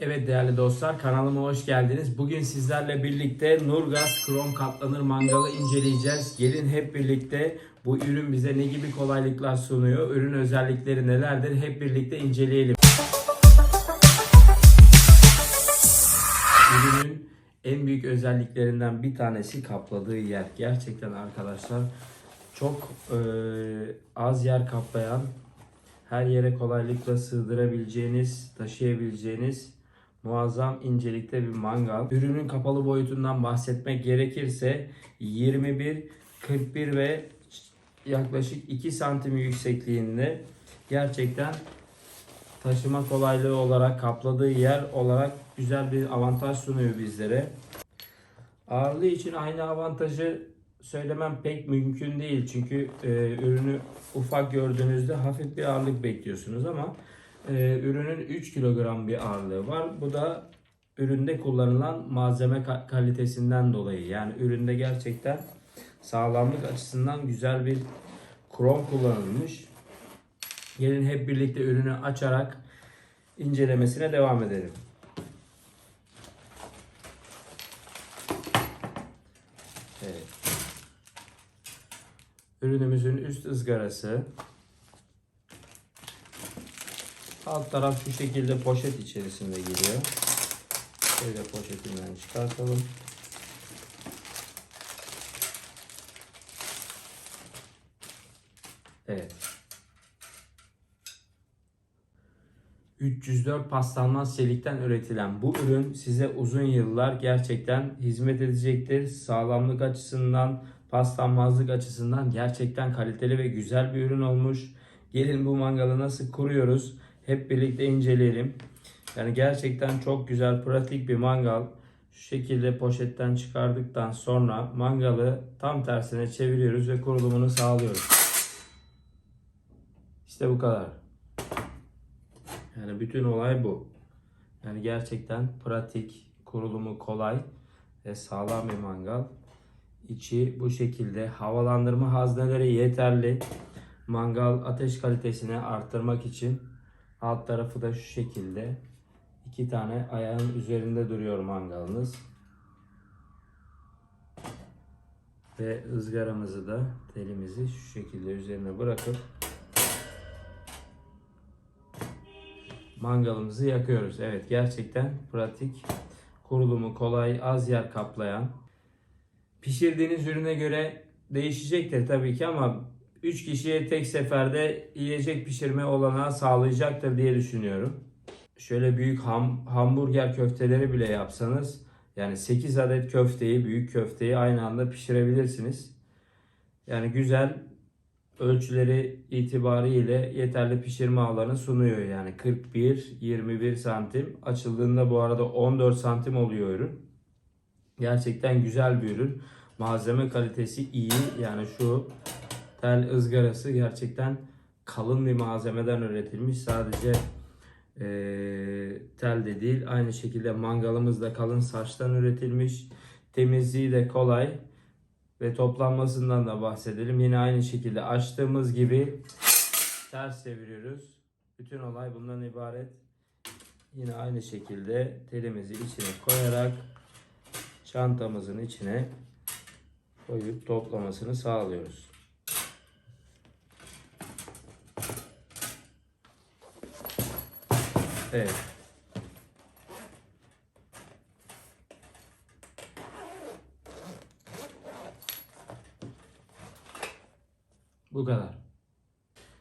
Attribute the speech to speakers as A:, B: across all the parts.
A: Evet değerli dostlar kanalıma hoş geldiniz. Bugün sizlerle birlikte Nurgaz Krom Katlanır Mangalı inceleyeceğiz. Gelin hep birlikte bu ürün bize ne gibi kolaylıklar sunuyor, ürün özellikleri nelerdir hep birlikte inceleyelim. Ürünün en büyük özelliklerinden bir tanesi kapladığı yer. Gerçekten arkadaşlar çok e, az yer kaplayan, her yere kolaylıkla sığdırabileceğiniz, taşıyabileceğiniz muazzam incelikte bir mangal. Ürünün kapalı boyutundan bahsetmek gerekirse 21, 41 ve yaklaşık 2 santim yüksekliğinde gerçekten taşıma kolaylığı olarak kapladığı yer olarak güzel bir avantaj sunuyor bizlere. Ağırlığı için aynı avantajı söylemem pek mümkün değil. Çünkü e, ürünü ufak gördüğünüzde hafif bir ağırlık bekliyorsunuz ama e, ürünün 3 kilogram bir ağırlığı var. Bu da üründe kullanılan malzeme ka- kalitesinden dolayı. Yani üründe gerçekten sağlamlık açısından güzel bir krom kullanılmış. Gelin hep birlikte ürünü açarak incelemesine devam edelim. Evet. Ürünümüzün üst ızgarası. Alt taraf şu şekilde poşet içerisinde geliyor. Şöyle poşetinden çıkartalım. Evet. 304 paslanmaz çelikten üretilen bu ürün size uzun yıllar gerçekten hizmet edecektir. Sağlamlık açısından, paslanmazlık açısından gerçekten kaliteli ve güzel bir ürün olmuş. Gelin bu mangalı nasıl kuruyoruz hep birlikte inceleyelim. Yani gerçekten çok güzel, pratik bir mangal. Şu şekilde poşetten çıkardıktan sonra mangalı tam tersine çeviriyoruz ve kurulumunu sağlıyoruz. İşte bu kadar. Yani bütün olay bu. Yani gerçekten pratik, kurulumu kolay ve sağlam bir mangal. İçi bu şekilde havalandırma hazneleri yeterli. Mangal ateş kalitesini arttırmak için alt tarafı da şu şekilde. iki tane ayağın üzerinde duruyor mangalınız. Ve ızgaramızı da telimizi şu şekilde üzerine bırakıp mangalımızı yakıyoruz. Evet gerçekten pratik, kurulumu kolay, az yer kaplayan. Pişirdiğiniz ürüne göre değişecektir tabii ki ama 3 kişiye tek seferde yiyecek pişirme olanağı sağlayacaktır diye düşünüyorum. Şöyle büyük ham, hamburger köfteleri bile yapsanız yani 8 adet köfteyi, büyük köfteyi aynı anda pişirebilirsiniz. Yani güzel ölçüleri itibariyle yeterli pişirme alanı sunuyor. Yani 41-21 santim. Açıldığında bu arada 14 santim oluyor ürün. Gerçekten güzel bir ürün. Malzeme kalitesi iyi. Yani şu tel ızgarası gerçekten kalın bir malzemeden üretilmiş. Sadece eee tel de değil. Aynı şekilde mangalımız da kalın saçtan üretilmiş. Temizliği de kolay. Ve toplanmasından da bahsedelim. Yine aynı şekilde açtığımız gibi ters çeviriyoruz. Bütün olay bundan ibaret. Yine aynı şekilde telimizi içine koyarak çantamızın içine koyup toplamasını sağlıyoruz. Evet. Bu kadar.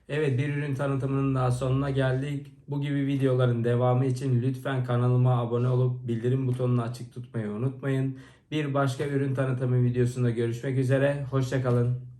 A: Evet bir ürün tanıtımının daha sonuna geldik. Bu gibi videoların devamı için lütfen kanalıma abone olup bildirim butonunu açık tutmayı unutmayın. Bir başka ürün tanıtımı videosunda görüşmek üzere. Hoşçakalın.